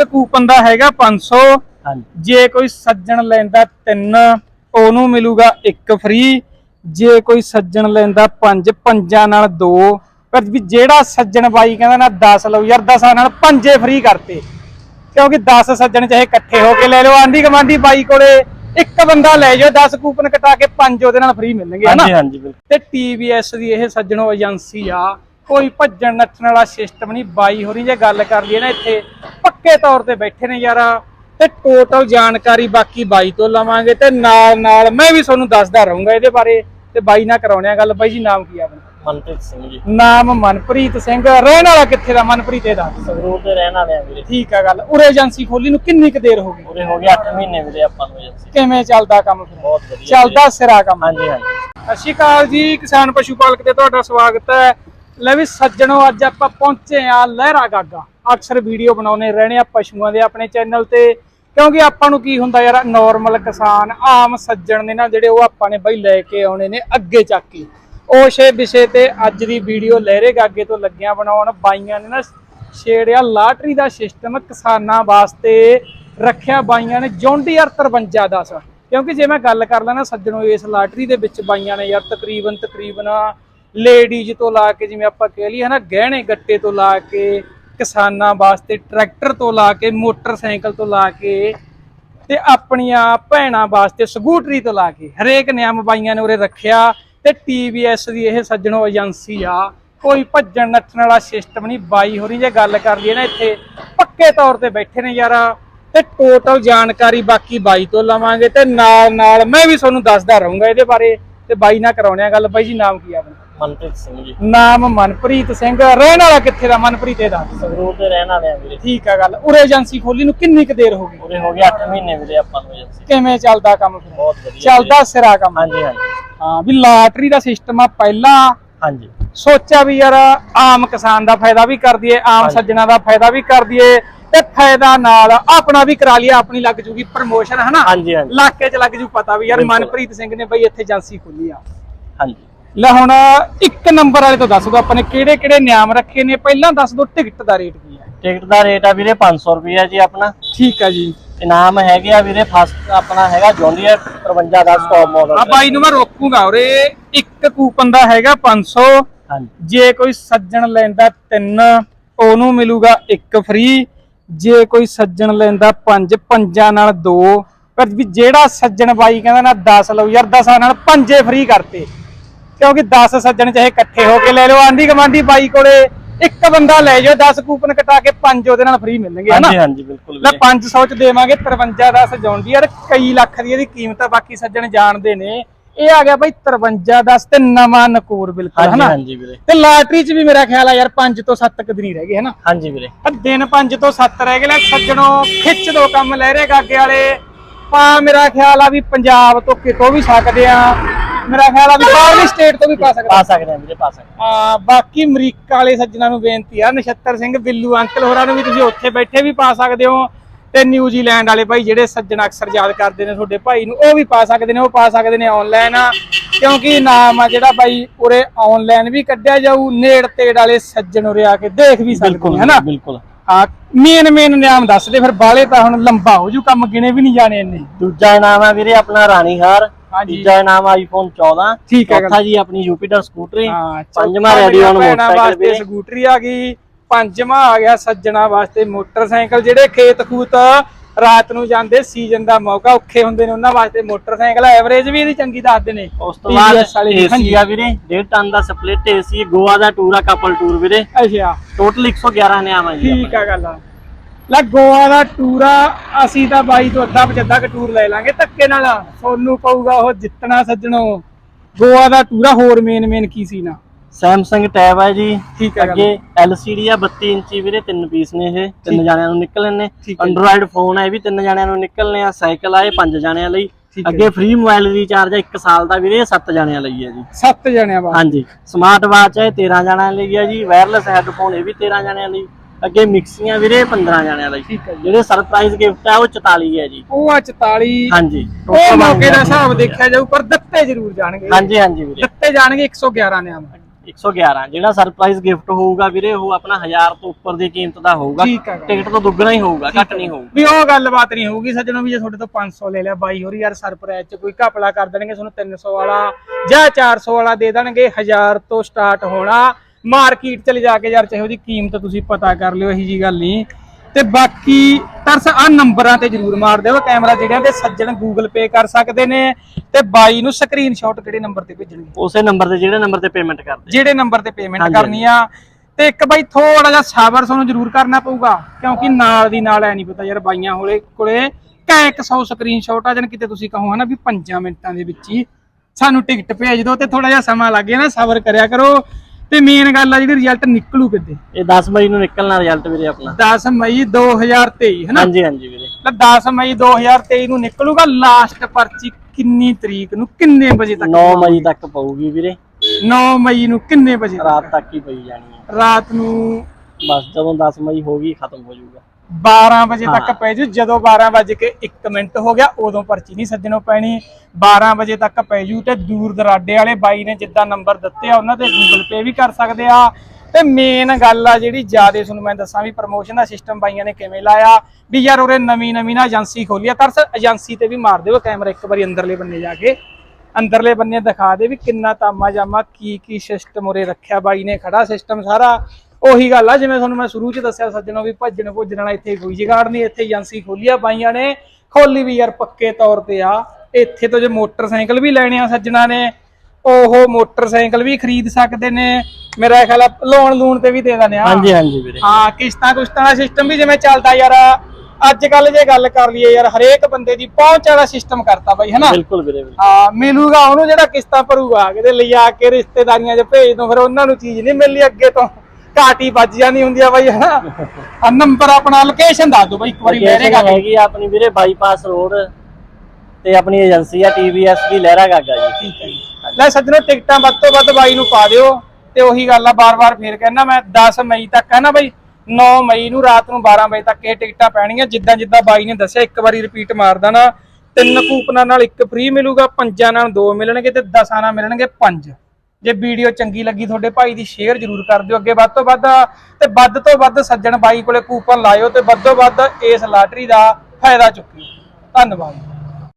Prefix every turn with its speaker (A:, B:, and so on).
A: ਇੱਕ ਕੂਪਨ ਦਾ ਹੈਗਾ 500
B: ਹਾਂਜੀ।
A: ਜੇ ਕੋਈ ਸੱਜਣ ਲੈਂਦਾ ਤਿੰਨ ਉਹਨੂੰ ਮਿਲੂਗਾ ਇੱਕ ਫ੍ਰੀ ਜੇ ਕੋਈ ਸੱਜਣ ਲੈਂਦਾ ਪੰਜ ਪੰਜਾਂ ਨਾਲ ਦੋ। ਪਰ ਵੀ ਜਿਹੜਾ ਸੱਜਣ ਬਾਈ ਕਹਿੰਦਾ ਨਾ 10 ਲਓ ਯਾਰ 10 ਨਾਲ ਪੰਜੇ ਫ੍ਰੀ ਕਰਤੇ। ਕਿਉਂਕਿ 10 ਸੱਜਣ ਚਾਹੇ ਇਕੱਠੇ ਹੋ ਕੇ ਲੈ ਲਓ ਆਂਢੀ ਗਵਾਂਢੀ ਬਾਈ ਕੋਲੇ ਇੱਕ ਬੰਦਾ ਲੈ ਜਾਓ 10 ਕੂਪਨ ਕਟਾ ਕੇ ਪੰਜ ਉਹਦੇ ਨਾਲ ਫ੍ਰੀ ਮਿਲਣਗੇ ਹਨਾ?
B: ਹਾਂਜੀ ਹਾਂਜੀ ਬਿਲਕੁਲ।
A: ਤੇ TVS ਦੀ ਇਹ ਸੱਜਣੋ ਏਜੰਸੀ ਆ। ਕੋਈ ਭੱਜਣ ਨੱਠਣ ਵਾਲਾ ਸਿਸਟਮ ਨਹੀਂ ਬਾਈ ਹੋਰੀ ਜੇ ਗੱਲ ਕਰ ਲਈਏ ਨਾ ਇੱਥੇ ਪੱਕੇ ਤੌਰ ਤੇ ਬੈਠੇ ਨੇ ਯਾਰ ਤੇ ਟੋਟਲ ਜਾਣਕਾਰੀ ਬਾਕੀ ਬਾਈ ਤੋਂ ਲਵਾਂਗੇ ਤੇ ਨਾਲ ਨਾਲ ਮੈਂ ਵੀ ਤੁਹਾਨੂੰ ਦੱਸਦਾ ਰਹੂੰਗਾ ਇਹਦੇ ਬਾਰੇ ਤੇ ਬਾਈ ਨਾਲ ਕਰਾਉਣੇ ਆ ਗੱਲ। ਬਾਈ ਜੀ ਨਾਮ ਕੀ ਆ ਆਪਣਾ?
B: ਮਨਪ੍ਰੀਤ ਸਿੰਘ ਜੀ।
A: ਨਾਮ ਮਨਪ੍ਰੀਤ ਸਿੰਘ। ਰਹਿਣ ਵਾਲਾ ਕਿੱਥੇ ਦਾ? ਮਨਪ੍ਰੀਤ ਇਹ ਦੱਸ
B: ਸੰਗਰੂਰ ਦੇ ਰਹਿਣ ਵਾਲੇ ਆ ਵੀਰੇ।
A: ਠੀਕ ਆ ਗੱਲ। ਉਰੇ ਏਜੰਸੀ ਖੋਲੀ ਨੂੰ ਕਿੰਨੀ ਕੁ ਦੇਰ ਹੋ ਗਈ?
B: ਪੂਰੇ ਹੋ ਗਏ 8 ਮਹੀਨੇ ਵੀਰੇ ਆਪਾਂ ਨੂੰ ਏਜੰਸੀ।
A: ਕਿਵੇਂ ਚੱਲਦਾ ਕੰਮ ਫਿਰ?
B: ਬਹੁਤ ਵਧੀਆ
A: ਚੱਲਦਾ ਸਿਰਾ ਕੰਮ।
B: ਹਾਂਜੀ ਹਾਂਜੀ।
A: ਸਤਿ ਸ਼੍ਰੀ ਅਕਾਲ ਜੀ ਕਿਸਾਨ ਪਸ਼ੂ ਪਾਲਕ ਤੇ ਤੁਹਾਡਾ ਸਵਾਗਤ ਹੈ। ਲੈ ਵੀ ਸੱਜਣੋ ਅੱਜ ਆਪਾਂ ਪਹੁੰਚੇ ਆ ਲਹਿਰਾ ਗਾਗਾ। ਅਕਸਰ ਵੀਡੀਓ ਬਣਾਉਨੇ ਰਹਿਣੇ ਆ ਪਸ਼ੂਆਂ ਦੇ ਆਪਣੇ ਚੈਨਲ ਤੇ। ਕਿਉਂਕਿ ਆਪਾਂ ਨੂੰ ਕੀ ਹੁੰਦਾ ਯਾਰ ਨਾਰਮਲ ਕਿਸਾਨ, ਆਮ ਸੱਜਣ ਨੇ ਨਾ ਜਿਹੜੇ ਉਹ ਆਪਾਂ ਨੇ ਬਈ ਲੈ ਕੇ ਆਉਣੇ ਨੇ ਅੱਗੇ ਚੱਕ ਕੇ। ਉਸੇ ਵਿਸ਼ੇ ਤੇ ਅੱਜ ਦੀ ਵੀਡੀਓ ਲਹਿਰੇ ਗਾਗੇ ਤੋਂ ਲੱਗਿਆ ਬਣਾਉਣ। ਬਾਈਆਂ ਨੇ ਨਾ ਛੇੜਿਆ ਲਾਟਰੀ ਦਾ ਸਿਸਟਮ ਕਿਸਾਨਾਂ ਵਾਸਤੇ ਰੱਖਿਆ। ਬਾਈਆਂ ਨੇ ਜੌਂਡੀਆਰ 5310 ਕਿਉਂਕਿ ਜੇ ਮੈਂ ਗੱਲ ਕਰ ਲਾਂ ਨਾ ਸੱਜਣੋ, ਇਸ ਲਾਟਰੀ ਦੇ ਵਿੱਚ ਬਾਈਆਂ ਨੇ ਯਾਰ ਤਕਰੀਬਨ ਤਕਰੀਬਨ ਲੇਡੀਜ਼ ਤੋਂ ਲਾ ਕੇ ਜਿਵੇਂ ਆਪਾਂ ਕਹਿ ਲਈਏ ਹਨਾ, ਗਹਿਣੇ ਗੱਟੇ ਤੋਂ ਲਾ ਕੇ ਕਿਸਾਨਾਂ ਵਾਸਤੇ ਟਰੈਕਟਰ ਤੋਂ ਲਾ ਕੇ, ਮੋਟਰਸਾਈਕਲ ਤੋਂ ਲਾ ਕੇ ਤੇ ਆਪਣੀਆਂ ਭੈਣਾਂ ਵਾਸਤੇ ਸਕੂਟਰੀ ਤੋਂ ਲਾ ਕੇ। ਹਰੇਕ ਨਿਯਮ ਬਾਈਆਂ ਨੇ ਉਰੇ ਰੱਖਿਆ ਤੇ TVS ਦੀ ਇਹ ਸੱਜਣੋ ਏਜੰਸੀ ਆ। ਕੋਈ ਭੱਜਣ ਨੱਠਣ ਵਾਲਾ ਸਿਸਟਮ ਨਹੀਂ, ਬਾਈ ਹੋਰੀ ਜੇ ਗੱਲ ਕਰ ਲਈਏ ਨਾ ਇੱਥੇ, ਪੱਕੇ ਤੌਰ ਤੇ ਬੈਠੇ ਨੇ ਯਾਰ। ਤੇ ਟੋਟਲ ਜਾਣਕਾਰੀ ਬਾਕੀ ਬਾਈ ਤੋਂ ਲਵਾਂਗੇ ਤੇ ਨਾਲ ਨਾਲ ਮੈਂ ਵੀ ਤੁਹਾਨੂੰ ਦੱਸਦਾ ਰਹੂੰਗਾ ਇਹਦੇ ਬਾਰੇ ਤੇ ਬਾਈ ਨਾਲ ਕਰਾਉਣੇ ਆ ਗੱਲ। ਬਾਈ ਜੀ, ਨਾਮ ਕੀ ਆ
B: ਮਨਪ੍ਰੀਤ ਸਿੰਘ ਜੀ।
A: ਨਾਮ ਮਨਪ੍ਰੀਤ ਸਿੰਘ ਰਹਿਣ ਵਾਲਾ ਕਿੱਥੇ ਦਾ ਮਨਪ੍ਰੀਤ ਇਹ ਦੱਸ
B: ਸੰਗਰੂਰ ਦੇ ਰਹਿਣ ਵਾਲੇ ਆ ਵੀਰੇ।
A: ਠੀਕ ਆ ਗੱਲ ਉਰੇ ਏਜੰਸੀ ਖੋਲੀ ਨੂੰ ਕਿੰਨੀ ਕੁ ਦੇਰ ਹੋ ਗਈ?
B: ਪੂਰੇ ਹੋ ਗਏ 8 ਮਹੀਨੇ ਵੀਰੇ ਆਪਾਂ ਨੂੰ ਏਜੰਸੀ।
A: ਕਿਵੇਂ ਚੱਲਦਾ ਕੰਮ ਫਿਰ?
B: ਬਹੁਤ ਵਧੀਆ
A: ਚੱਲਦਾ ਸਿਰਾ ਕੰਮ?
B: ਹਾਂਜੀ ਹਾਂਜੀ।
A: ਹਾਂ ਵੀ ਲਾਟਰੀ ਦਾ ਸਿਸਟਮ ਆ ਪਹਿਲਾਂ
B: ਹਾਂਜੀ।
A: ਸੋਚਿਆ ਵੀ ਯਾਰ ਆਮ ਕਿਸਾਨ ਦਾ ਫਾਇਦਾ ਵੀ ਕਰ ਦਈਏ ਆਮ। ਸੱਜਣਾ ਦਾ ਫਾਇਦਾ ਵੀ ਕਰ ਦਈਏ ਤੇ ਫਾਇਦਾ ਨਾਲ ਆਪਣਾ ਵੀ ਕਰਾ ਲਿਆ ਆਪਣੀ ਲੱਗ ਜੂਗੀ ਪ੍ਰਮੋਸ਼ਨ ਹਨਾ?
B: ਹਾਂਜੀ ਹਾਂਜੀ।
A: ਇਲਾਕੇ 'ਚ ਲੱਗ ਜੂ ਪਤਾ ਵੀ ਯਾਰ। ਮਨਪ੍ਰੀਤ ਸਿੰਘ ਨੇ ਬਈ ਇੱਥੇ ਏਜੰਸੀ ਖੋਲੀ ਆ।
B: ਹਾਂਜੀ।
A: ਲੈ ਹੁਣ ਇੱਕ ਨੰਬਰ ਵਾਲੇ ਤੋਂ ਦੱਸ ਦਿਓ ਆਪਾਂ ਨੇ ਕਿਹੜੇ ਕਿਹੜੇ ਨਿਯਮ ਰੱਖੇ ਨੇ ਪਹਿਲਾਂ ਦੱਸ ਦਿਓ ਟਿਕਟ ਦਾ ਰੇਟ ਕੀ ਹੈ।
B: ਟਿਕਟ ਦਾ ਰੇਟ ਆ ਵੀਰੇ 500 ਰੁਪਿਆ ਜੀ ਆਪਣਾ।
A: ਠੀਕ ਆ ਜੀ।
B: ਇਨਾਮ ਹੈਗੇ ਆ ਵੀਰੇ ਫਸਟ ਆਪਣਾ ਹੈਗਾ ਜੌਂਡੀਅਰ 53 ਦਾ ਸਟਾਪ
A: ਆ
B: ਮਾਡਲ
A: ਬਾਈ ਨੂੰ ਮੈਂ ਰੋਕੂਗਾ ਉਰੇ ਇੱਕ ਕੂਪਨ ਦਾ ਹੈਗਾ 500
B: ਹਾਂਜੀ।
A: ਜੇ ਕੋਈ ਸੱਜਣ ਲੈਂਦਾ ਤਿੰਨ ਉਹਨੂੰ ਮਿਲੂਗਾ ਇੱਕ ਫ੍ਰੀ ਜੇ ਕੋਈ ਸੱਜਣ ਲੈਂਦਾ ਪੰਜ ਪੰਜਾਂ ਨਾਲ ਦੋ। ਪਰ ਵੀ ਜਿਹੜਾ ਸੱਜਣ ਬਾਈ ਕਹਿੰਦਾ ਨਾ 10 ਲਓ ਯਾਰ 10 ਨਾਲ ਪੰਜੇ ਫ੍ਰੀ ਕਰਤੇ। ਕਿਉਂਕਿ 10 ਸੱਜਣ ਚਾਹੇ ਇਕੱਠੇ ਹੋ ਕੇ ਲੈ ਲਓ ਆਂਢੀ ਗਵਾਂਢੀ ਬਾਈ ਕੋਲੇ ਇੱਕ ਬੰਦਾ ਲੈ ਜਾਓ 10 ਕੂਪਨ ਕਟਾ ਕੇ ਪੰਜ ਉਹਦੇ ਨਾਲ ਫ੍ਰੀ ਮਿਲਣਗੇ ਹਨਾ?
B: ਹਾਂਜੀ ਹਾਂਜੀ ਬਿਲਕੁਲ
A: ਲੈ
B: ਵੀਰੇ।
A: 500 ਚ ਦੇਵਾਂਗੇ 53 ਦਾ ਸਜਾਉਂਦੀ ਯਾਰ ਕਈ ਲੱਖ ਦੀ ਇਹਦੀ ਕੀਮਤ ਆ ਬਾਕੀ ਸੱਜਣ ਜਾਣਦੇ ਨੇ। ਇਹ ਆ ਗਿਆ ਬਾਈ 53 10 ਤੇ ਨਵਾਂ ਨਕੂਰ ਬਿਲਕੁਲ
B: ਹਾਂਜੀ
A: ਹਨਾ?
B: ਹਾਂਜੀ ਵੀਰੇ।
A: ਤੇ ਲਾਟਰੀ 'ਚ ਵੀ ਮੇਰਾ ਖਿਆਲ ਆ ਯਾਰ 5 ਤੋਂ 7 ਕੁ ਦਿਨ ਹੀ ਰਹਿ ਗਏ ਹਨਾ?
B: ਹਾਂਜੀ ਵੀਰੇ।
A: ਦਿਨ 5 ਤੋਂ 7 ਰਹਿ ਗਏ ਲੈ ਸੱਜਣੋ ਖਿੱਚ ਦੋ ਕੰਮ ਲੈ ਰਹੇ ਗਾਗੇ ਵਾਲੇ। ਪਾ ਮੇਰਾ ਖਿਆਲ ਆ ਵੀ ਪੰਜਾਬ ਤੋਂ ਕਿਤੋਂ ਵੀ ਸਕਦੇ ਆ। ਮੇਰਾ ਖਿਆਲ ਆ ਵੀ ਬਾਹਰਲੀ ਸਟੇਟ ਤੋਂ ਵੀ ਪਾ ਸਕਦੇ।
B: ਪਾ ਸਕਦੇ ਆ ਵੀਰੇ ਪਾ ਸਕਦੇ
A: ਆ। ਬਾਕੀ ਅਮਰੀਕਾ ਵਾਲੇ ਸੱਜਣਾ ਨੂੰ ਬੇਨਤੀ ਆ ਨਛੱਤਰ ਸਿੰਘ ਬਿੱਲੂ ਅੰਕਲ ਹੋਰਾਂ ਨੂੰ ਵੀ ਤੁਸੀਂ ਉੱਥੇ ਬੈਠੇ ਵੀ ਪਾ ਸਕਦੇ ਹੋ ਤੇ ਨਿਊਜ਼ੀਲੈਂਡ ਵਾਲੇ ਭਾਈ ਜਿਹੜੇ ਸੱਜਣ ਅਕਸਰ ਯਾਦ ਕਰਦੇ ਨੇ ਤੁਹਾਡੇ ਭਾਈ ਨੂੰ ਉਹ ਵੀ ਪਾ ਸਕਦੇ ਨੇ ਉਹ ਪਾ ਸਕਦੇ ਨੇ ਆਨਲਾਈਨ ਕਿਉਂਕਿ ਨਾਮ ਆ ਜਿਹੜਾ ਭਾਈ ਉਰੇ ਆਨਲਾਈਨ ਵੀ ਕੱਢਿਆ ਜਾਊ ਨੇੜ ਤੇੜ ਵਾਲੇ ਸੱਜਣ ਉਰੇ ਆ ਕੇ ਦੇਖ ਵੀ ਸਕਦੇ ਨੇ ਹਨਾ?
B: ਬਿਲਕੁਲ।
A: ਆ ਮੇਨ ਮੇਨ ਨਿਯਮ ਦੱਸ ਦੇ ਫਿਰ ਬਾਲੇ ਤਾਂ ਹੁਣ ਲੰਬਾ ਹੋ ਜੂ ਕੰਮ ਗਿਣੇ ਵੀ ਨਹੀਂ ਜਾਣੇ ਇੰਨੇ।
B: ਦੂਜਾ ਇਨਾਮ ਹੈ ਵੀਰੇ ਆਪਣਾ ਰਾਣੀ ਹਾਰ
A: ਹਾਂਜੀ।
B: ਤੀਜਾ ਇਨਾਮ ਆਈਫੋਨ 14
A: ਠੀਕ ਹੈ।
B: ਚੌਥਾ ਜੀ ਆਪਣੀ ਜੁਪੀਟਰ ਸਕੂਟਰੀ
A: ਹਾਂ
B: ਪੰਜਵਾਂ ਰੈਡੀ ਔਨ
A: ਭੈਣਾਂ
B: ਮੋਟਰਸਾਈਕਲ
A: ਵਾਸਤੇ ਸਕੂਟਰੀ ਆ ਗਈ। ਪੰਜਵਾਂ ਆ ਗਿਆ ਸੱਜਣਾ ਵਾਸਤੇ ਮੋਟਰਸਾਈਕਲ ਜਿਹੜੇ ਖੇਤ ਖੂਤ ਰਾਤ ਨੂੰ ਜਾਂਦੇ ਸੀਜ਼ਨ ਦਾ ਮੌਕਾ ਔਖੇ ਹੁੰਦੇ ਨੇ ਉਹਨਾਂ ਵਾਸਤੇ ਮੋਟਰਸਾਈਕਲ ਐਵਰੇਜ ਵੀ ਇਹਦੀ ਚੰਗੀ ਦੱਸਦੇ ਨੇ।
B: ਉਸ ਤੋਂ ਬਾਅਦ ਏਸੀ ਆ ਵੀਰੇ 1.5 ਟਨ ਦਾ ਸਪਲਿਟ ਏਸੀ ਗੋਆ ਦਾ ਟੂਰ ਆ ਕਪਲ ਟੂਰ ਵੀਰੇ।
A: ਅੱਛਾ।
B: ਟੋਟਲ 111 ਇਨਾਮ ਆ ਜੀ
A: ਠੀਕ ਆ ਗੱਲ ਆ। ਲੈ ਗੋਆ ਦਾ ਟੂਰ ਆ ਅਸੀਂ ਤਾਂ ਬਾਈ ਤੋਂ ਅੱਧਾ ਪਚੱਦਾ ਕ ਟੂਰ ਲੈ ਲਾਂਗੇ ਧੱਕੇ ਨਾਲ ਸੋਨੂੰ ਪਊਗਾ ਉਹ ਜਿੱਤਣਾ ਸੱਜਣੋ। ਗੋਆ ਦਾ ਟੂਰ ਆ ਹੋਰ ਮੇਨ ਮੇਨ ਕੀ ਸੀ ਨਾ
B: ਸੈਮਸੰਗ ਟੈਬ ਹੈ ਜੀ।
A: ਠੀਕ ਆ ਗੱਲ।
B: ਅੱਗੇ LCD ਆ 32 ਇੰਚੀ ਵੀਰੇ ਤਿੰਨ ਪੀਸ ਨੇ ਇਹ ਤਿੰਨ ਜਣਿਆਂ ਨੂੰ ਨਿਕਲਣੇ ਨੇ
A: ਹੈ।
B: ਐਂਡਰੋਇਡ ਫੋਨ ਹੈ ਇਹ ਵੀ ਤਿੰਨ ਜਣਿਆਂ ਨੂੰ ਨਿਕਲਣੇ ਆ ਸਾਈਕਲ ਆ ਇਹ ਪੰਜ ਜਣਿਆਂ ਲਈ।
A: ਹੈ
B: ਅੱਗੇ ਫ੍ਰੀ ਮੋਬਾਈਲ ਰੀਚਾਰਜ ਹੈ 1 ਸਾਲ ਦਾ ਵੀਰੇ ਇਹ ਸੱਤ ਜਣਿਆਂ ਲਈ ਹੈ ਜੀ।
A: ਸੱਤ ਜਣਿਆਂ ਬਾਅਦ
B: ਹਾਂਜੀ। ਸਮਾਰਟ ਵਾਚ ਹੈ ਇਹ 13 ਜਣਿਆਂ ਲਈ ਹੈ ਜੀ। ਵਾਇਰਲੈਸ ਹੈੱਡਫੋਨ ਇਹ ਵੀ 13 ਜਣਿਆਂ ਲਈ। ਅੱਗੇ ਮਿਕਸੀਆਂ ਵੀਰੇ 15 ਜਣਿਆਂ ਲਈ
A: ਠੀਕ ਹੈ ਜੀ।
B: ਜਿਹੜੇ ਸਰਪ੍ਰਾਈਜ਼ ਗਿਫਟ ਹੈ ਉਹ 44 ਹੈ ਜੀ।
A: ਉਹ ਆ 44
B: ਹਾਂਜੀ।
A: ਉਹ ਮੌਕੇ ਦਾ ਹਿਸਾਬ ਦੇਖਿਆ ਜਾਊ ਪਰ ਦਿੱਤੇ ਜ਼ਰੂਰ ਜਾਣਗੇ।
B: ਹਾਂਜੀ ਹਾਂਜੀ ਵੀਰੇ।
A: ਦਿੱਤੇ ਜਾਣਗੇ 111 ਨਿਆਮ
B: 111 ਜਿਹੜਾ ਸਰਪ੍ਰਾਈਜ਼ ਗਿਫਟ ਹੋਊਗਾ ਵੀਰੇ ਉਹ ਆਪਣਾ 1000 ਤੋਂ ਉੱਪਰ ਦੀ ਕੀਮਤ ਦਾ ਹੋਊਗਾ।
A: ਠੀਕ ਹੈਗਾ
B: ਟਿਕਟ ਤੋਂ ਦੁੱਗਣਾ ਹੀ ਹੋਊਗਾ ਘੱਟ ਨਹੀਂ ਹੋਊਗਾ।
A: ਵੀ ਉਹ ਗੱਲਬਾਤ ਨਹੀਂ ਹੋਊਗੀ ਸੱਜਣੋ ਵੀ ਜੇ ਤੁਹਾਡੇ ਤੋਂ 500 ਲੈ ਲਿਆ ਬਾਈ ਹੋਰੀ ਯਾਰ ਸਰਪ੍ਰਾਈਜ਼ ਚ ਕੋਈ ਘਪਲਾ ਕਰ ਦੇਣਗੇ ਤੁਹਾਨੂੰ 300 ਵਾਲਾ ਜਾਂ 400 ਵਾਲਾ ਦੇ ਦੇਣਗੇ 1000 ਤੋਂ ਸਟਾਰਟ ਹੋਣਾ। ਮਾਰਕੀਟ ਚ ਲਿਜਾ ਕੇ ਯਾਰ ਚਾਹੇ ਉਹਦੀ ਕੀਮਤ ਤੁਸੀਂ ਪਤਾ ਕਰ ਲਿਓ ਇਹੀ ਜੀ ਗੱਲ ਨਹੀਂ। ਤੇ ਬਾਕੀ ਤਰਸ ਆ ਨੰਬਰਾਂ ਤੇ ਜਰੂਰ ਮਾਰ ਦਿਓ ਕੈਮਰਾ ਜਿਹੜਿਆਂ ਤੇ ਸੱਜਣ ਗੂਗਲ ਪੇ ਕਰ ਸਕਦੇ ਨੇ ਤੇ ਬਾਈ ਨੂੰ ਸਕਰੀਨਸ਼ਾਟ ਕਿਹੜੇ ਨੰਬਰ ਤੇ ਭੇਜਣਗੇ
B: ਉਸੇ ਨੰਬਰ ਤੇ ਜਿਹੜੇ ਨੰਬਰ ਤੇ ਪੇਮੈਂਟ ਕਰਦੇ
A: ਜਿਹੜੇ ਨੰਬਰ ਤੇ ਪੇਮੈਂਟ ਕਰਨੀ ਆ। ਤੇ ਇੱਕ ਬਾਈ ਥੋੜਾ ਜਿਹਾ ਸਬਰ ਤੁਹਾਨੂੰ ਜ਼ਰੂਰ ਕਰਨਾ ਪਊਗਾ ਕਿਉਂਕਿ ਨਾਲ ਦੀ ਨਾਲ ਐ ਨਹੀਂ ਪਤਾ ਯਾਰ ਬਾਈਆਂ ਹੋਲੇ ਕੋਲੇ ਕੈ 100 ਸਕਰੀਨਸ਼ਾਟ ਆ ਜਾਣ ਕਿਤੇ ਤੁਸੀਂ ਕਹੋ ਹਨਾ ਵੀ 5 ਮਿੰਟਾਂ ਦੇ ਵਿੱਚ ਹੀ ਸਾਨੂੰ ਟਿਕਟ ਭੇਜ ਦਿਓ ਤੇ ਥੋੜਾ ਜਿਹਾ ਸਮਾਂ ਲੱਗ ਗਿਆ ਨਾ ਸਬਰ ਕਰਿਆ ਕਰੋ। ਤੇ ਮੇਨ ਗੱਲ ਆ ਜਿਹੜੀ ਰਿਜ਼ਲਟ ਨਿਕਲੂ ਕਿਤੇ
B: ਇਹ 10 ਮਈ ਨੂੰ ਨਿਕਲਣਾ ਰਿਜ਼ਲਟ ਵੀਰੇ ਆਪਣਾ।
A: 10 ਮਈ 2023 ਹਨਾ
B: ਹਾਂਜੀ ਹਾਂਜੀ ਵੀਰੇ।
A: ਤਾਂ 10 ਮਈ 2023 ਨੂੰ ਨਿਕਲੂਗਾ ਲਾਸਟ ਪਰਚੀ ਕਿੰਨੀ ਤਰੀਕ ਨੂੰ ਕਿੰਨੇ ਵਜੇ ਤੱਕ
B: 9 ਮਈ ਤੱਕ ਪਊਗੀ ਵੀਰੇ।
A: 9 ਮਈ ਨੂੰ ਕਿੰਨੇ ਵਜੇ?
B: ਰਾਤ ਤੱਕ? ਹੀ ਪਈ ਜਾਣੀ ਹੈ।
A: ਰਾਤ ਨੂੰ
B: ਬਸ ਜਦੋਂ 10 ਮਈ ਹੋ ਗਈ ਖਤਮ ਹੋ ਜਾਊਗਾ।
A: 12 ਵਜੇ ਤੱਕ। ਪੈ ਜੂ। ਜਦੋਂ 12 ਵਜੇ ਕੇ 1 ਮਿੰਟ ਹੋ ਗਿਆ ਉਦੋਂ ਪਰਚੀ ਨਹੀਂ ਸੱਜਣੋ ਪੈਣੀ। 12 ਵਜੇ ਤੱਕ ਪੈ ਜੂ ਤੇ ਦੂਰ ਦਰਾਡੇ ਵਾਲੇ ਬਾਈ ਨੇ ਜਿੱਦਾਂ ਨੰਬਰ ਦਿੱਤੇ ਆ ਉਹਨਾਂ ਤੇ ਗੂਗਲ ਪੇ ਵੀ ਕਰ ਸਕਦੇ ਆ। ਤੇ ਮੇਨ ਗੱਲ ਆ ਜਿਹੜੀ ਜਿਆਦੇ ਤੁਹਾਨੂੰ ਮੈਂ ਦੱਸਾਂ ਵੀ ਪ੍ਰਮੋਸ਼ਨ ਦਾ ਸਿਸਟਮ ਬਾਈਆਂ ਨੇ ਕਿਵੇਂ ਲਾਇਆ। ਵੀ ਯਾਰ ਉਰੇ ਨਵੀਂ ਨਵੀਂ ਨਾ ਏਜੰਸੀ ਖੋਲੀ ਆ। ਤਰਸ ਏਜੰਸੀ ਤੇ ਵੀ ਮਾਰ ਦਿਓ ਕੈਮਰਾ ਇੱਕ ਵਾਰੀ ਅੰਦਰਲੇ ਬੰਨੇ ਜਾ ਕੇ। ਅੰਦਰਲੇ ਬੰਨੇ ਦਿਖਾ ਦੇ ਵੀ ਕਿੰਨਾ ਤਾਮਾ ਜਾਮਾ ਕੀ ਕੀ ਸਿਸਟਮ ਉਰੇ ਰੱਖਿਆ ਬਾਈ ਨੇ। ਖੜਾ ਸਿਸਟਮ ਸਾਰਾ। ਉਹੀ ਗੱਲ ਆ ਜਿਵੇਂ ਤੁਹਾਨੂੰ ਮੈਂ ਸ਼ੁਰੂ ਚ ਦੱਸਿਆ ਸੱਜਣੋ ਵੀ ਭੱਜਣ ਭੁੱਜਣ ਵਾਲਾ ਇੱਥੇ ਕੋਈ ਜਗਾੜ ਨਹੀਂ ਇੱਥੇ ਏਜੰਸੀ ਖੋਲੀ ਆ ਬਾਈਆਂ ਨੇ। ਖੋਲੀ ਵੀ ਯਾਰ ਪੱਕੇ ਤੌਰ ਤੇ ਆ। ਇੱਥੇ ਤੋਂ ਜੇ ਮੋਟਰਸਾਈਕਲ ਵੀ ਲੈਣੇ ਆ ਸੱਜਣਾ ਨੇ ਉਹ ਮੋਟਰਸਾਈਕਲ ਵੀ ਖਰੀਦ ਸਕਦੇ ਨੇ। ਮੇਰਾ ਖਿਆਲ ਆ ਲੋਨ ਲੂਨ ਤੇ ਵੀ ਦੇ ਦਿੰਦੇ ਆ।
B: ਹਾਂਜੀ ਹਾਂਜੀ ਵੀਰੇ।
A: ਹਾਂ ਕਿਸ਼ਤਾਂ ਕੁਸ਼ਤਾਂ ਦਾ ਸਿਸਟਮ ਵੀ ਜਿਵੇਂ ਚੱਲਦਾ ਯਾਰ ਅੱਜ ਕੱਲ ਜੇ ਗੱਲ ਕਰ ਲਈਏ ਯਾਰ ਹਰੇਕ ਬੰਦੇ ਦੀ ਪਹੁੰਚ ਵਾਲਾ ਸਿਸਟਮ ਕਰਤਾ ਬਾਈ ਹਨਾ?
B: ਬਿਲਕੁਲ ਵੀਰੇ।
A: ਹਾਂ ਮਿਲੂਗਾ ਉਹਨੂੰ ਜਿਹੜਾ ਕਿਸ਼ਤਾਂ ਭਰੂਗਾ ਕਿਤੇ ਲਿਜਾ ਕੇ ਰਿਸ਼ਤੇਦਾਰੀਆਂ 'ਚ ਭੇਜ ਦੋ ਫਿਰ ਉਹਨਾਂ ਨੂੰ ਚੀਜ਼ ਨਹੀਂ ਮਿਲਣੀ ਅੱਗੇ ਤੋਂ। ਘਾਟੀ ਵੱਜ ਜਾਂਦੀ ਹੁੰਦੀ ਆ ਬਾਈ। ਹਨਾ ਆ ਨੰਬਰ ਆਪਣਾ ਲੋਕੇਸ਼ਨ ਦੱਸ ਦਿਓ ਬਾਈ ਇੱਕ ਵਾਰੀ
B: ਲੋਕੇਸ਼ਨ
A: ਲਹਿਰੇਗਾ
B: ਹੈਗੀ ਆ ਆਪਣੀ ਵੀਰੇ ਬਾਈਪਾਸ ਰੋਡ ਤੇ ਆਪਣੀ ਏਜੰਸੀ ਆ ਟੀਵੀਐਸ ਦੀ ਲਹਿਰਾ ਗਾਗਾ ਜੀ।
A: ਠੀਕ ਹੈ ਜੀ। ਲੈ ਸੱਜਣੋ ਟਿਕਟਾਂ ਵੱਧ ਤੋਂ ਵੱਧ ਬਾਈ ਨੂੰ ਪਾ ਦਿਓ ਤੇ ਉਹੀ ਗੱਲ ਆ ਬਾਰ-ਬਾਰ ਫੇਰ ਕਹਿਣਾ ਮੈਂ 10 ਮਈ ਤੱਕ ਹੈ ਨਾ ਬਾਈ? 9 ਮਈ ਨੂੰ ਰਾਤ ਨੂੰ 12 ਵਜੇ ਤੱਕ ਇਹ ਟਿਕਟਾਂ ਪੈਣਗੀਆਂ। ਜਿੱਦਾਂ ਜਿੱਦਾਂ ਬਾਈ ਨੇ ਦੱਸਿਆ ਇੱਕ ਵਾਰੀ ਰਿਪੀਟ ਮਾਰ ਦੇਣਾ। ਤਿੰਨ ਕੂਪਨਾਂ ਨਾਲ ਇੱਕ ਫ੍ਰੀ ਮਿਲੂਗਾ ਪੰਜਾਂ ਨਾਲ ਦੋ ਮਿਲਣਗੇ ਤੇ 10 ਨਾਲ ਮਿਲਣਗੇ ਪੰਜ। ਜੇ ਵੀਡੀਓ ਚੰਗੀ ਲੱਗੀ ਤੁਹਾਡੇ ਭਾਈ ਦੀ ਸ਼ੇਅਰ ਜ਼ਰੂਰ ਕਰ ਦਿਓ ਅੱਗੇ ਵੱਧ ਤੋਂ ਵੱਧ, ਤੇ ਵੱਧ ਤੋਂ ਵੱਧ ਸੱਜਣ ਬਾਈ ਕੋਲੇ ਕੂਪਨ ਲਾਇਓ ਤੇ ਵੱਧ ਤੋਂ ਵੱਧ ਇਸ ਲਾਟਰੀ ਦਾ ਫਾਇਦਾ ਚੁੱਕਿਓ। ਧੰਨਵਾਦ।